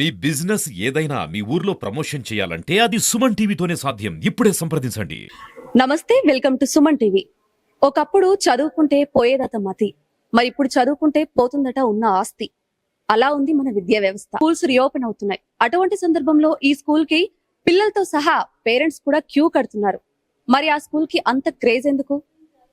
మీ business ఏదైనా మీ ఊర్లో promotion చేయాలంటే అది సుమన్ టీవీతోనే సాధ్యం. ఇప్పుడే సంప్రదించండి. నమస్తే వెల్కమ్ టు సుమన్ టీవీ. ఒకప్పుడు చదువుకుంటే పోయేదట మతి మరి ఇప్పుడు చదువుకుంటే పోతుందట ఉన్న ఆస్తి. అలా ఉంది మన విద్యా వ్యవస్థ. స్కూల్స్ రీఓపెన్ అవుతున్నాయి. అటువంటి సందర్భంలో ఈ స్కూల్కి పిల్లలతో సహా పేరెంట్స్ కూడా క్యూ కడుతున్నారు. మరి ఆ స్కూల్కి అంత క్రేజ్ ఎందుకు?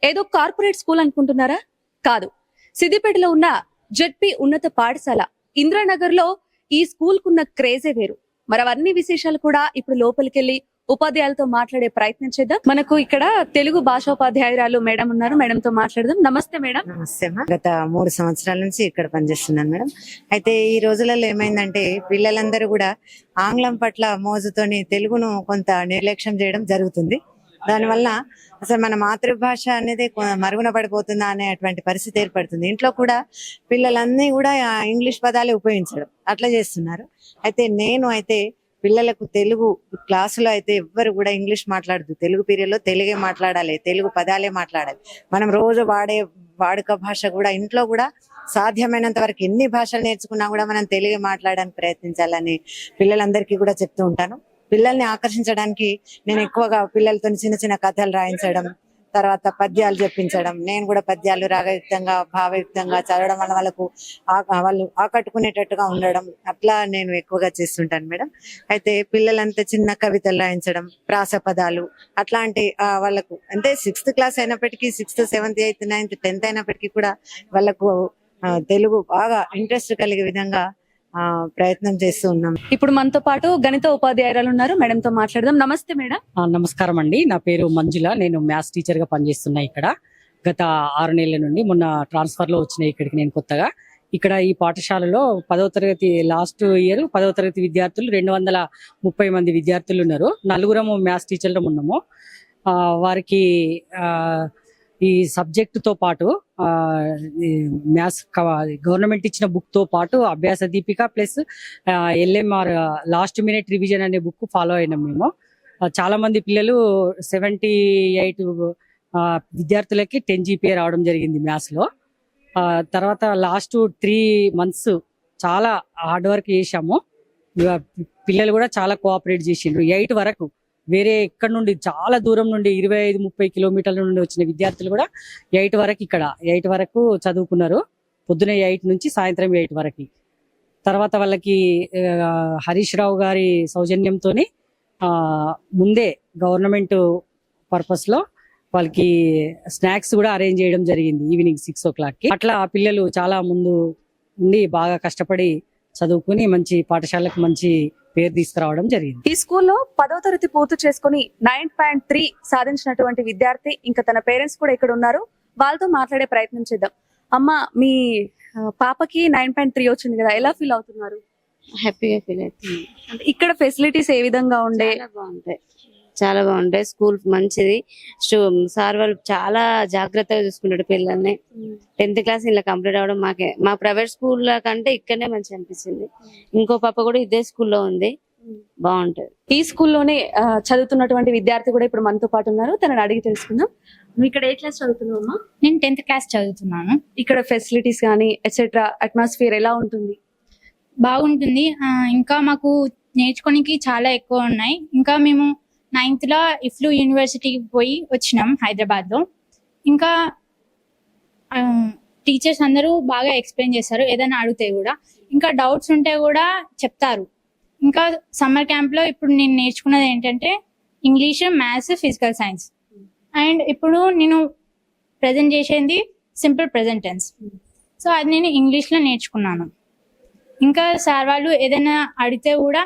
ఏదో కార్పొరేట్ స్కూల్ అనుకుంటున్నారా? కాదు. సిద్దిపేటలో ఉన్న జెడ్పీ ఉన్నత పాఠశాల ఇంద్రానగర్లో ఈ స్కూల్ కున్న క్రేజే వేరు. మరి అవన్నీ విశేషాలు కూడా ఇప్పుడు లోపలికెళ్ళి ఉపాధ్యాయులతో మాట్లాడే ప్రయత్నం చేద్దాం. మనకు ఇక్కడ తెలుగు భాషోపాధ్యాయురాలు మేడం ఉన్నారు. మేడం తో మాట్లాడదాం. నమస్తే మేడం. నమస్తే గత మూడు సంవత్సరాల నుంచి ఇక్కడ పనిచేస్తున్నాను మేడం. అయితే ఈ రోజులలో ఏమైందంటే పిల్లలందరూ కూడా ఆంగ్లం పట్ల మోజుతోని తెలుగును కొంత నిర్లక్ష్యం చేయడం జరుగుతుంది. దానివల్ల అసలు మన మాతృభాష అనేది మరుగున పడిపోతుందా అనేటువంటి పరిస్థితి ఏర్పడుతుంది. ఇంట్లో కూడా పిల్లలన్నీ కూడా ఇంగ్లీష్ పదాలే ఉపయోగించడం. అట్లా చేస్తున్నారు. అయితే నేను అయితే పిల్లలకు తెలుగు క్లాసులో అయితే ఎవ్వరు కూడా ఇంగ్లీష్ మాట్లాడదు తెలుగు పీరియడ్లో తెలుగే మాట్లాడాలి. తెలుగు పదాలే మాట్లాడాలి. మనం రోజు వాడే వాడుక భాష కూడా ఇంట్లో కూడా సాధ్యమైనంత వరకు ఎన్ని భాషలు నేర్చుకున్నా కూడా మనం తెలుగు మాట్లాడడానికి ప్రయత్నించాలని పిల్లలందరికీ కూడా చెప్తూ ఉంటాను. పిల్లల్ని ఆకర్షించడానికి నేను ఎక్కువగా పిల్లలతో చిన్న చిన్న కథలు రాయించడం తర్వాత పద్యాలు చెప్పించడం. నేను కూడా పద్యాలు రాగయుక్తంగా భావయుక్తంగా చదవడం వల్ల వాళ్ళకు ఆ- వాళ్ళు ఆకట్టుకునేటట్టుగా ఉండడం అట్లా నేను ఎక్కువగా చేస్తుంటాను మేడం. అయితే పిల్లలంతా చిన్న కవితలు రాయించడం ప్రాస పదాలు అట్లాంటి వాళ్ళకు అంటే సిక్స్త్ క్లాస్ అయినప్పటికీ sixth seventh eighth ninth tenth అయినప్పటికీ కూడా వాళ్ళకు తెలుగు బాగా ఇంట్రెస్ట్ కలిగే విధంగా ప్రయత్నం చేస్తూ ఉన్నాం. ఇప్పుడు మనతో పాటు గణిత ఉపాధ్యాయురాలు ఉన్నారు. మేడం తో మాట్లాడదాం. నమస్తే మేడం. ఆ, నమస్కారం అండి. నా పేరు మంజుల. నేను మ్యాథ్స్ టీచర్గా పనిచేస్తున్నా ఇక్కడ. గత ఆరు నెలల నుండి మొన్న ట్రాన్స్ఫర్లో వచ్చిన ఇక్కడికి నేను కొత్తగా. ఇక్కడ ఈ పాఠశాలలో పదవ తరగతి లాస్ట్ ఇయర్ పదవ తరగతి విద్యార్థులు రెండు వందల ముప్పై మంది విద్యార్థులు ఉన్నారు. నలుగురము మ్యాథ్స్ టీచర్లు ఉన్నాము. ఆ, వారికి ఆ, ఈ సబ్జెక్టుతో పాటు మ్యాథ్స్ గవర్నమెంట్ ఇచ్చిన బుక్తో పాటు Abhyasa Deepika plus LMR last minute revision అనే బుక్ ఫాలో అయినాం మేము. చాలామంది పిల్లలు సెవెంటీ ఎయిట్ విద్యార్థులకి టెన్ జీపీఏ రావడం జరిగింది మ్యాథ్స్లో తర్వాత లాస్ట్ త్రీ మంత్స్ చాలా హార్డ్ వర్క్ చేశాము. పిల్లలు కూడా చాలా కోఆపరేట్ చేసిండ్రు. ఎయిట్ వరకు వేరే ఇక్కడ నుండి చాలా దూరం నుండి ఇరవై ఐదు ముప్పై కిలోమీటర్ల నుండి వచ్చిన విద్యార్థులు కూడా ఎయిట్ వరకు ఇక్కడ ఎయిట్ వరకు చదువుకున్నారు. పొద్దున ఎయిట్ నుంచి సాయంత్రం ఎయిట్ వరకు. తర్వాత వాళ్ళకి హరీష్ రావు గారి సౌజన్యంతోని ముందే గవర్నమెంట్ పర్పస్లో వాళ్ళకి స్నాక్స్ కూడా అరేంజ్ చేయడం జరిగింది ఈవినింగ్ సిక్స్ ఓ క్లాక్కి. అట్లా ఆ పిల్లలు చాలా ముందు ఉండి బాగా కష్టపడి చదువుకుని మంచి పాఠశాలకు మంచి పేరు తీసుకురావడం జరిగింది. ఈ స్కూల్లో పదో తరగతి పూర్తి చేసుకుని నైన్ పాయింట్ త్రీ సాధించినటువంటి విద్యార్థి ఇంకా తన పేరెంట్స్ కూడా ఇక్కడ ఉన్నారు. వాళ్ళతో మాట్లాడే ప్రయత్నం చేద్దాం. అమ్మ మీ పాపకి నైన్ పాయింట్ త్రీ వచ్చింది కదా ఎలా ఫీల్ అవుతున్నారు? హ్యాపీగా ఫీల్ అవుతుంది. అంటే ఇక్కడ ఫెసిలిటీస్ ఏ విధంగా ఉండే? చాలా బాగుంటాయి. చాలా బాగుంటాయి. స్కూల్ మంచిది. సార్ వాళ్ళు చాలా జాగ్రత్తగా చూసుకుంటాడు పిల్లల్ని. టెన్త్ క్లాస్ ఇలా కంప్లీట్ అవ్వడం మాకే మా ప్రైవేట్ స్కూల్ కంటే ఇక్కడనే మంచి అనిపిస్తుంది. ఇంకో పాప కూడా ఇదే స్కూల్లో ఉంది. బాగుంటది. ఈ స్కూల్లోనే చదువుతున్నటువంటి విద్యార్థి కూడా ఇప్పుడు మనతో పాటు ఉన్నారు. తనని అడిగి తెలుసుకుందాం. నువ్వు ఇక్కడ ఏ క్లాస్ చదువుతున్నావు అమ్మా? నేను టెన్త్ క్లాస్ చదువుతున్నాను. ఇక్కడ ఫెసిలిటీస్ కానీ ఎట్సెట్రా అట్మాస్ఫియర్ ఎలా ఉంటుంది? బాగుంటుంది. ఆ, ఇంకా మాకు నేర్చుకోనికి చాలా ఎక్కువ ఉన్నాయి. ఇంకా మేము నైన్త్లో ఇఫ్లూ యూనివర్సిటీకి పోయి వచ్చినాం హైదరాబాద్లో ఇంకా టీచర్స్ అందరూ బాగా ఎక్స్ప్లెయిన్ చేస్తారు ఏదైనా అడిగితే కూడా. ఇంకా డౌట్స్ ఉంటే కూడా చెప్తారు. ఇంకా సమ్మర్ క్యాంప్లో ఇప్పుడు నేను నేర్చుకున్నది ఏంటంటే English maths physical science and ఇప్పుడు నేను ప్రజెంట్ చేసేది సింపుల్ ప్రజెంట్ టెన్స్ సో అది నేను ఇంగ్లీష్లో నేర్చుకున్నాను. ఇంకా సార్ వాళ్ళు ఏదైనా అడిగితే కూడా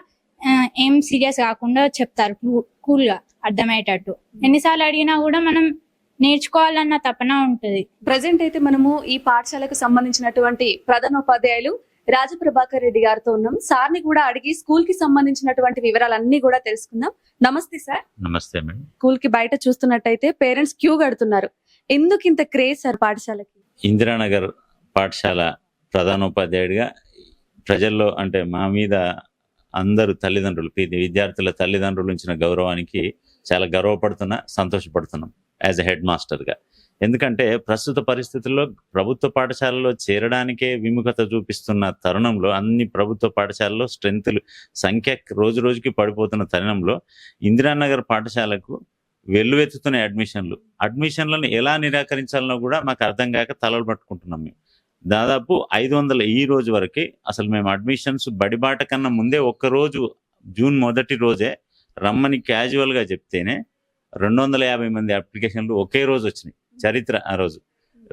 ఏం సీరియస్ కాకుండా చెప్తారు. కూల్గా అర్థమయ్యేటట్టు. ఎన్నిసార్లు అడిగినా కూడా మనం నేర్చుకోవాలన్న తపన ఉంటది. ప్రజెంట్ అయితే మనము ఈ పాఠశాలకు సంబంధించినటువంటి ప్రధానోపాధ్యాయులు రాజప్రభాకర్ రెడ్డి గారితో ఉన్నాం. సార్ని కూడా అడిగి స్కూల్కి సంబంధించినటువంటి వివరాలన్నీ కూడా తెలుసుకుందాం. నమస్తే సార్. నమస్తే మేడం. స్కూల్కి బయట చూస్తున్నట్టయితే పేరెంట్స్ క్యూ కడుతున్నారు. ఎందుకు ఇంత క్రేజ్ సార్ పాఠశాలకి? ఇందిరానగర్ పాఠశాల ప్రధానోపాధ్యాయుడిగా ప్రజల్లో అంటే మా మీద అందరు తల్లిదండ్రులు విద్యార్థుల తల్లిదండ్రులు ఇచ్చిన గౌరవానికి చాలా గర్వపడుతున్నా సంతోషపడుతున్నాం యాజ్ ఎ హెడ్ మాస్టర్గా. ఎందుకంటే ప్రస్తుత పరిస్థితుల్లో ప్రభుత్వ పాఠశాలలో చేరడానికే విముఖత చూపిస్తున్న తరుణంలో అన్ని ప్రభుత్వ పాఠశాలలో స్ట్రెంత్లు సంఖ్య రోజు రోజుకి పడిపోతున్న తరుణంలో ఇందిరానగర్ పాఠశాలకు వెల్లువెత్తుతున్న అడ్మిషన్లు. అడ్మిషన్లను ఎలా నిరాకరించాలనో కూడా మాకు అర్థం కాక తలలు పట్టుకుంటున్నాం మేము. దాదాపు ఐదు వందల ఈ రోజు వరకు అసలు మేము అడ్మిషన్స్ బడిబాట కన్నా ముందే ఒక్క రోజు జూన్ మొదటి రోజే రమ్మని క్యాజువల్గా చెప్తేనే రెండు వందల యాభై మంది అప్లికేషన్లు ఒకే రోజు వచ్చినాయి చరిత్ర ఆ రోజు.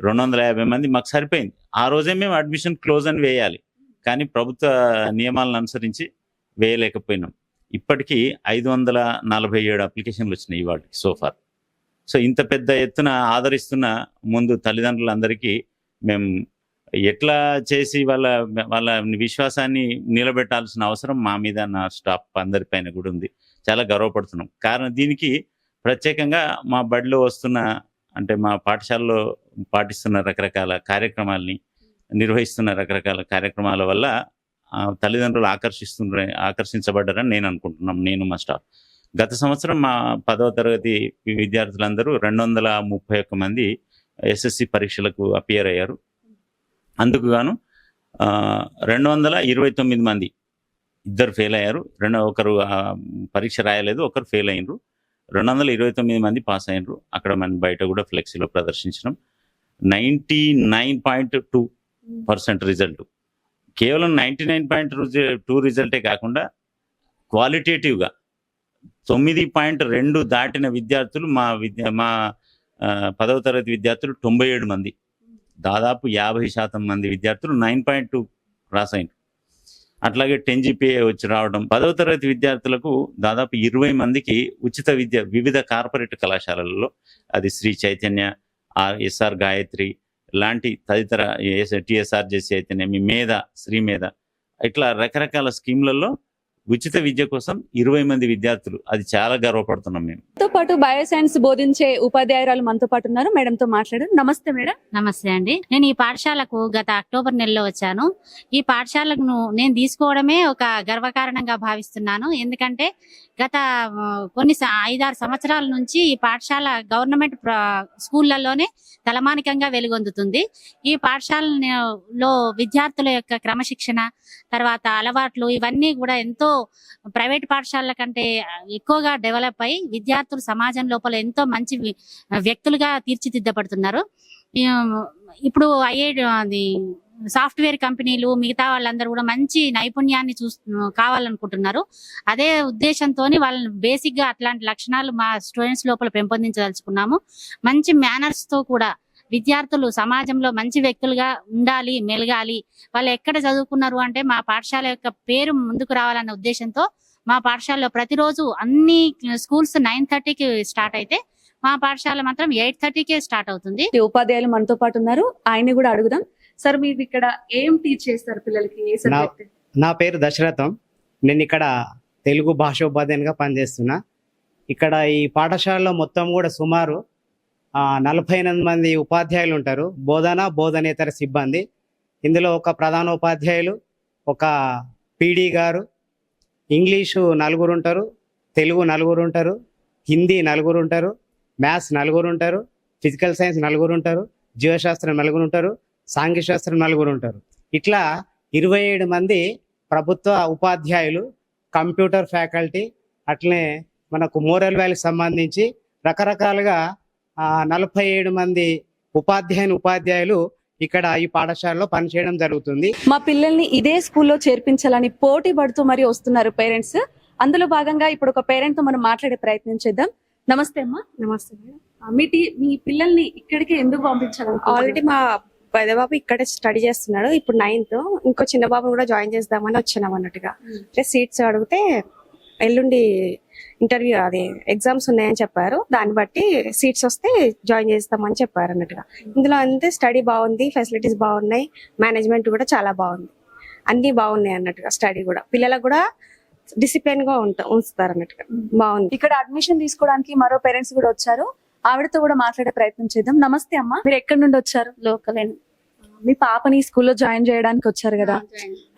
రెండు వందల యాభై మంది మాకు సరిపోయింది. ఆ రోజే మేము అడ్మిషన్ క్లోజ్ అని వేయాలి. కానీ ప్రభుత్వ నియమాలను అనుసరించి వేయలేకపోయినాం. ఇప్పటికీ ఐదు వందల నలభై ఏడు అప్లికేషన్లు వచ్చినాయి ఇవాళకి సోఫార్ సో ఇంత పెద్ద ఎత్తున ఆదరిస్తున్న ముందు తల్లిదండ్రులందరికీ మేము ఎట్లా చేసి వాళ్ళ వాళ్ళ విశ్వాసాన్ని నిలబెట్టాల్సిన అవసరం మా మీద నా స్టాఫ్ అందరిపైన కూడా ఉంది. చాలా గర్వపడుతున్నాం. కారణం దీనికి ప్రత్యేకంగా మా బడిలో వస్తున్న అంటే మా పాఠశాలలో పాటిస్తున్న రకరకాల కార్యక్రమాల్ని నిర్వహిస్తున్న రకరకాల కార్యక్రమాల వల్ల ఆ, తల్లిదండ్రులు ఆకర్షిస్తున్న ఆకర్షించబడ్డారని నేను అనుకుంటున్నాం. నేను మా స్టాఫ్. గత సంవత్సరం మా పదవ తరగతి విద్యార్థులందరూ రెండు వందల ముప్పై ఒక్క మంది ఎస్ఎస్సి పరీక్షలకు అపియర్ అయ్యారు. అందుకుగాను రెండు వందల ఇరవై తొమ్మిది మంది ఇద్దరు ఫెయిల్ అయ్యారు. రెండు ఒకరు పరీక్ష రాయలేదు ఒకరు ఫెయిల్ అయ్యారు రెండు వందల ఇరవై తొమ్మిది మంది పాస్ అయ్యారు అక్కడ మనం బయట కూడా ఫ్లెక్సీలో ప్రదర్శించడం ninety nine point two percent result. కేవలం నైంటీ నైన్ పాయింట్ టూ రిజల్టే కాకుండా క్వాలిటేటివ్గా తొమ్మిది పాయింట్ రెండు దాటిన విద్యార్థులు మా విద్య మా పదవ తరగతి విద్యార్థులు తొంభై ఏడు మంది. దాదాపు యాభై శాతం మంది విద్యార్థులు నైన్ పాయింట్ టూ క్రాస్ అయినారు అట్లాగే టెన్ జీపీఏ వచ్చి రావడం పదవ తరగతి విద్యార్థులకు దాదాపు ఇరవై మందికి ఉచిత విద్య వివిధ కార్పొరేట్ కళాశాలలలో అది శ్రీ చైతన్య ఆర్ ఎస్ఆర్ గాయత్రి లాంటి తదితర టిఎస్ఆర్ చేసి అయితేనేమి మేధ శ్రీ మేధ ఇట్లా రకరకాల స్కీమ్లలో ఉచిత విద్య కోసం ఇరవై మంది విద్యార్థులు అది చాలా గర్వపడుతున్నాం మేము. తో పాటు బయోసైన్స్ బోధించే ఉపాధ్యాయురాలు మనతో పాటు ఉన్నారు. మేడం తో మాట్లాడారు నమస్తే మేడం. నమస్తే అండి. నేను ఈ పాఠశాలకు గత అక్టోబర్ నెలలో వచ్చాను. ఈ పాఠశాలను నేను తీసుకోవడమే ఒక గర్వకారణంగా భావిస్తున్నాను. ఎందుకంటే గత కొన్ని ఐదారు సంవత్సరాల నుంచి ఈ పాఠశాల గవర్నమెంట్ స్కూళ్ళలోనే తలమానికంగా వెలుగొందుతుంది. ఈ పాఠశాలలో విద్యార్థుల యొక్క క్రమశిక్షణ తర్వాత అలవాట్లు ఇవన్నీ కూడా ఎంతో ప్రైవేట్ పాఠశాలల కంటే ఎక్కువగా డెవలప్ అయి విద్యార్థులు సమాజం లోపల ఎంతో మంచి వ్యక్తులుగా తీర్చిదిద్దబడుతున్నారు. ఇప్పుడు ఐఐ అది సాఫ్ట్వేర్ కంపెనీలు మిగతా వాళ్ళందరూ కూడా మంచి నైపుణ్యాన్ని చూ కావాలనుకుంటున్నారు. అదే ఉద్దేశంతో వాళ్ళని బేసిక్గా అట్లాంటి లక్షణాలు మా స్టూడెంట్స్ లోపల పెంపొందించదలుచుకున్నాము. మంచి మేనర్స్తో కూడా విద్యార్థులు సమాజంలో మంచి వ్యక్తులుగా ఉండాలి మెలగాలి. వాళ్ళు ఎక్కడ చదువుకున్నారు అంటే మా పాఠశాల యొక్క పేరు ముందుకు రావాలన్న ఉద్దేశంతో మా పాఠశాలలో ప్రతిరోజు అన్ని స్కూల్స్ నైన్ థర్టీకి స్టార్ట్ అయితే మా పాఠశాల మాత్రం ఎయిట్ థర్టీకే స్టార్ట్ అవుతుంది. ఉపాధ్యాయులు మనతో పాటు ఉన్నారు. ఆయన్ని కూడా అడుగుదాం. సార్ మీరు ఇక్కడ ఏం టీచ్ చేస్తారు పిల్లలకి ఏ సబ్జెక్ట్ నా పేరు దశరథం. నేను ఇక్కడ తెలుగు భాషోపాధ్యాయునిగా పనిచేస్తున్నా. ఇక్కడ ఈ పాఠశాలలో మొత్తం కూడా సుమారు నలభై ఎనిమిది మంది ఉపాధ్యాయులు ఉంటారు. బోధన బోధనేతర సిబ్బంది. ఇందులో ఒక ప్రధాన ఉపాధ్యాయులు ఒక పీడీ గారు. ఇంగ్లీషు నలుగురు ఉంటారు తెలుగు నలుగురు ఉంటారు హిందీ నలుగురు ఉంటారు మ్యాథ్స్ నలుగురు ఉంటారు ఫిజికల్ సైన్స్ నలుగురు ఉంటారు జీవశాస్త్రం నలుగురు ఉంటారు సాంఘిక శాస్త్రం నలుగురు ఉంటారు. ఇట్లా ఇరవై ఏడు మంది ప్రభుత్వ ఉపాధ్యాయులు కంప్యూటర్ ఫ్యాకల్టీ అట్లనే మనకు మోరల్ వాల్యూకి సంబంధించి రకరకాలుగా ఆ, నలభై ఏడు మంది ఉపాధ్యాయుని ఉపాధ్యాయులు ఇక్కడ ఈ పాఠశాలలో పనిచేయడం జరుగుతుంది. మా పిల్లల్ని ఇదే స్కూల్లో చేర్పించాలని పోటీ పడుతూ మరి వస్తున్నారు పేరెంట్స్. అందులో భాగంగా ఇప్పుడు ఒక పేరెంట్తో మనం మాట్లాడే ప్రయత్నం చేద్దాం. నమస్తే అమ్మా. నమస్తే మేడం. మీ పిల్లల్ని ఇక్కడికి ఎందుకు పంపించాలి ఆల్రెడీ మా పెద్ద బాబు ఇక్కడే స్టడీ చేస్తున్నాడు. ఇప్పుడు నైన్త్. ఇంకో చిన్న బాబు కూడా జాయిన్ చేద్దామని వచ్చినాం అన్నట్టుగా. అంటే సీట్స్ అడిగితే ఎల్లుండి ఇంటర్వ్యూ అది ఎగ్జామ్స్ ఉన్నాయని చెప్పారు. దాన్ని బట్టి సీట్స్ వస్తే జాయిన్ చేస్తామని చెప్పారు అన్నట్టుగా. ఇందులో అంతే స్టడీ బాగుంది ఫెసిలిటీస్ బాగున్నాయి మేనేజ్మెంట్ కూడా చాలా బాగుంది. అన్ని బాగున్నాయి అన్నట్టుగా స్టడీ కూడా. పిల్లలకు కూడా డిసిప్లిన్గా ఉంటా ఉంచుతారు అన్నట్టుగా. బాగుంది. ఇక్కడ అడ్మిషన్ తీసుకోవడానికి మరో పేరెంట్స్ కూడా వచ్చారు. ఆవిడతో కూడా మాట్లాడే ప్రయత్నం చేద్దాం. నమస్తే అమ్మా. మీరు ఎక్కడి నుండి వచ్చారు? లోకల్ మీ పాపని స్కూల్లో జాయిన్ చేయడానికి వచ్చారు కదా?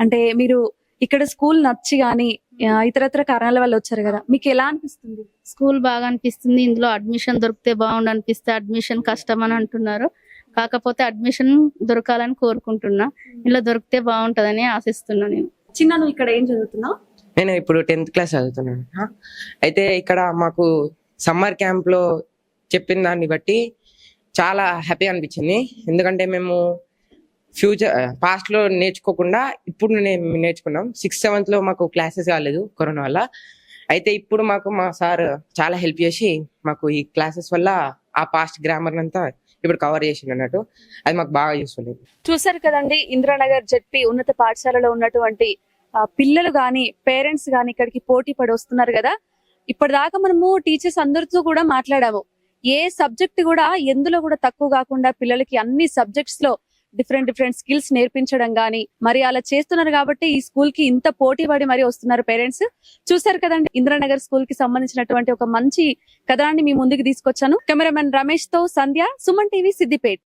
అంటే మీరు ఇక్కడ స్కూల్ నచ్చి గాని ఇతరత్ర కారణాల వల్ల వచ్చారు కదా? మీకు ఎలా అనిపిస్తుంది? స్కూల్ బాగా అనిపిస్తుంది. ఇందులో అడ్మిషన్ దొరికితే బాగుండు అనిపిస్తే అడ్మిషన్ కష్టం అని అంటున్నారు. కాకపోతే అడ్మిషన్ దొరకాలని కోరుకుంటున్నా. ఇలా దొరికితే బాగుంటదని ఆశిస్తున్నా నేను. చిన్న నువ్వు ఇక్కడ ఏం చదువుతున్నావు? నేను ఇప్పుడు టెన్త్ క్లాస్ చదువుతున్నాను? అయితే ఇక్కడ మాకు సమ్మర్ క్యాంప్లో చెప్పిన దాన్ని బట్టి చాలా హ్యాపీ అనిపించింది. ఎందుకంటే మేము ఫ్యూచర్ పాస్ట్లో నేర్చుకోకుండా ఇప్పుడు నేను నేర్చుకున్నాం. సిక్స్త్ సెవెంత్లో మాకు క్లాసెస్ కాలేదు కరోనా వల్ల. అయితే ఇప్పుడు మాకు మా సార్ చాలా హెల్ప్ చేసి మాకు ఈ క్లాసెస్ వల్ల ఆ పాస్ట్ గ్రామర్ అంతా ఇప్పుడు కవర్ చేసింది అన్నట్టు. అది మాకు బాగా యూస్ఫుల్ చూసారు కదండి ఇందిరానగర్ జెడ్పీ ఉన్నత పాఠశాలలో ఉన్నటువంటి పిల్లలు కానీ పేరెంట్స్ కానీ ఇక్కడికి పోటీ పడి వస్తున్నారు కదా. ఇప్పటిదాకా మనము టీచర్స్ అందరితో కూడా మాట్లాడాము. ఏ సబ్జెక్ట్ కూడా ఎందులో కూడా తక్కువ కాకుండా పిల్లలకి అన్ని సబ్జెక్ట్స్లో డిఫరెంట్ డిఫరెంట్ స్కిల్స్ నేర్పించడం గాని మరి అలా చేస్తున్నారు కాబట్టి ఈ స్కూల్కి ఇంత పోటీ పడి మరి వస్తున్నారు పేరెంట్స్ చూసారు కదండి ఇందిరానగర్ స్కూల్కి సంబంధించినటువంటి ఒక మంచి కథనాన్ని మీ ముందుకు తీసుకొచ్చాను. కెమెరామెన్ రమేష్తో సంధ్య సుమన్ టీవీ సిద్దిపేట్.